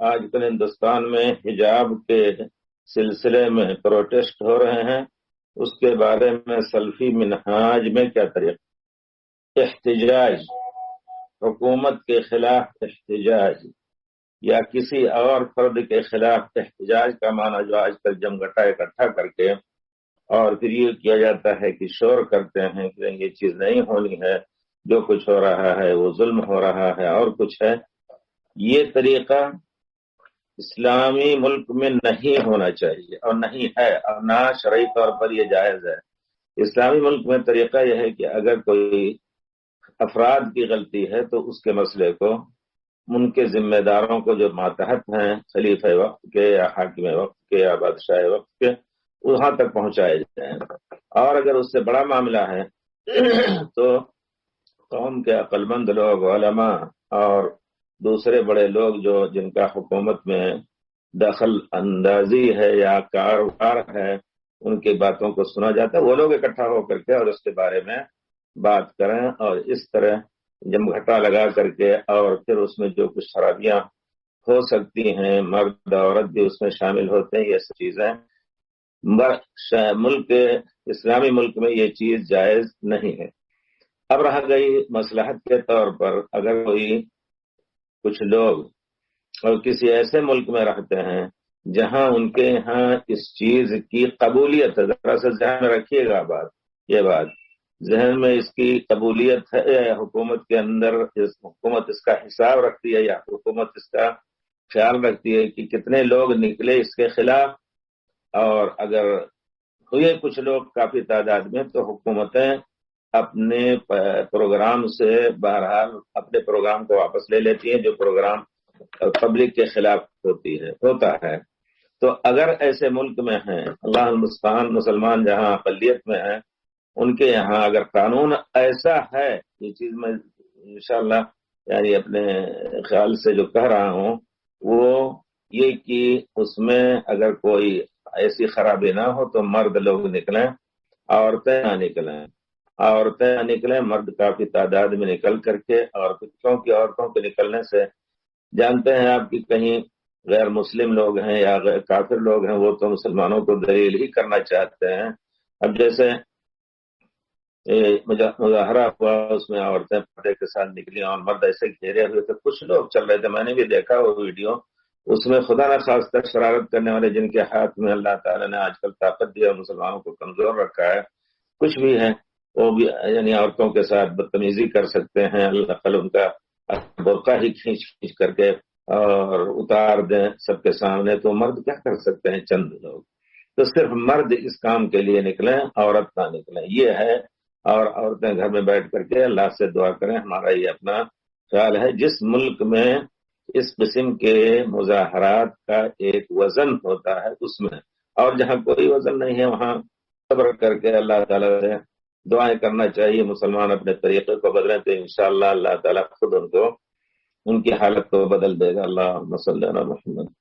آج کل ہندوستان میں حجاب کے سلسلے میں پروٹیسٹ ہو رہے ہیں۔ اس کے بارے میں سلفی منہاج میں کیا طریقہ؟ احتجاج۔ حکومت کے خلاف احتجاج۔ یا کسی اور فرد کے خلاف احتجاج کا معنی جو آج کل جم گٹا اکٹھا کر کے اور پھر یہ کیا جاتا ہے کہ شور کرتے ہیں کہ یہ چیز نہیں ہونی ہے، جو کچھ ہو رہا ہے وہ ظلم ہو رہا ہے اور کچھ ہے۔ یہ طریقہ اسلامی ملک میں نہیں ہونا چاہیے اور نہیں ہے۔ اور نہ شرعی طور پر یہ جائز ہے۔ اسلامی ملک میں طریقہ یہ ہے کہ اگر کوئی افراد کی غلطی ہے تو اس کے مسئلے کو ان کے ذمہ داروں کو جو ماتحت ہیں خلیف وقت کے یا حاکم وقت کے یا بادشاہ وقت کے، وہاں تک پہنچائے جائیں۔ اور اگر اس سے بڑا معاملہ ہے تو قوم کے عقل مند لوگ، علماء اور دوسرے بڑے لوگ جو جن کا حکومت میں دخل اندازی ہے یا کاروبار ہے، ان کی باتوں کو سنا جاتا ہے، وہ لوگ اکٹھا ہو کر کے اور اس کے بارے میں بات کریں اور اس طرح جم گھٹا لگا کر کے اور پھر اس میں جو کچھ خرابیاں ہو سکتی ہیں، مرد عورت بھی اس میں شامل ہوتے ہیں، یہ سب چیزیں۔ ملک، اسلامی ملک میں یہ چیز جائز نہیں ہے۔ اب رہ گئی مسلحت کے طور پر، اگر کوئی کچھ لوگ اور کسی ایسے ملک میں رہتے ہیں جہاں ان کے یہاں اس چیز کی قبولیت ہے۔ ذرا سے ذہن میں رکھیے گا بات، یہ بات۔ ذہن میں اس کی قبولیت ہے یا حکومت کے اندر اس حکومت اس کا حساب رکھتی ہے یا حکومت اس کا خیال رکھتی ہے کہ کتنے لوگ نکلے اس کے خلاف؟ اور اگر ہوئے کچھ لوگ کافی تعداد میں تو حکومتیں اپنے پروگرام سے بہرحال اپنے پروگرام کو واپس لے لیتی ہیں، جو پروگرام پبلک کے خلاف ہوتی ہے، ہوتا ہے۔ تو اگر ایسے ملک میں ہیں، اللہ ہندوستان، مسلمان جہاں اقلیت میں ہیں، ان کے یہاں اگر قانون ایسا ہے، یہ چیز میں انشاءاللہ یعنی اپنے خیال سے جو کہہ رہا ہوں، وہ یہ کہ اس میں اگر کوئی ایسی خرابی نہ ہو تو مرد لوگ نکلیں، عورتیں نہ نکلیں۔ عورتیں نہ نکلیں، مرد کافی تعداد میں نکل کر کے اور کیونکہ عورتوں کے نکلنے سے جانتے ہیں آپ کی کہیں غیر مسلم لوگ ہیں یا غیر کافر لوگ ہیں، وہ تو مسلمانوں کو دلیل ہی کرنا چاہتے ہیں۔ اب جیسے مظاہرہ ہوا، اس میں عورتیں پردے کے ساتھ نکلی اور مرد ایسے گھیرے ہوئے تھے۔ کچھ لوگ چل رہے تھے، میں نے بھی دیکھا وہ ویڈیو۔ اس میں خدا نہ خاص تک شرارت کرنے والے جن کے ہاتھ میں اللہ تعالیٰ نے آج کل طاقت دیا مسلمانوں کو کمزور رکھا ہے، کچھ بھی ہیں۔ وہ بھی یعنی عورتوں کے ساتھ بدتمیزی کر سکتے ہیں۔ اللہ ان کا برقع ہی کھینچ کھینچ کر کے اور اتار دیں سب کے سامنے۔ تو مرد کیا کر سکتے ہیں؟ چند لوگ۔ تو صرف مرد اس کام کے لیے نکلیں، عورت نہ نکلیں۔ یہ ہے۔ اور عورتیں گھر میں بیٹھ کر کے اللہ سے دعا کریں۔ ہمارا یہ اپنا خیال ہے۔ جس ملک میں اس قسم کے مظاہرات کا ایک وزن ہوتا ہے، اس میں۔ اور جہاں کوئی وزن نہیں ہے، وہاں صبر کر کے اللہ تعالیٰ سے دعائیں کرنا چاہیے مسلمان اپنے طریقے کو بدلیں تو انشاءاللہ اللہ تعالیٰ خود ان کو ان کی حالت کو بدل دے گا۔ اللہ مسلم محمد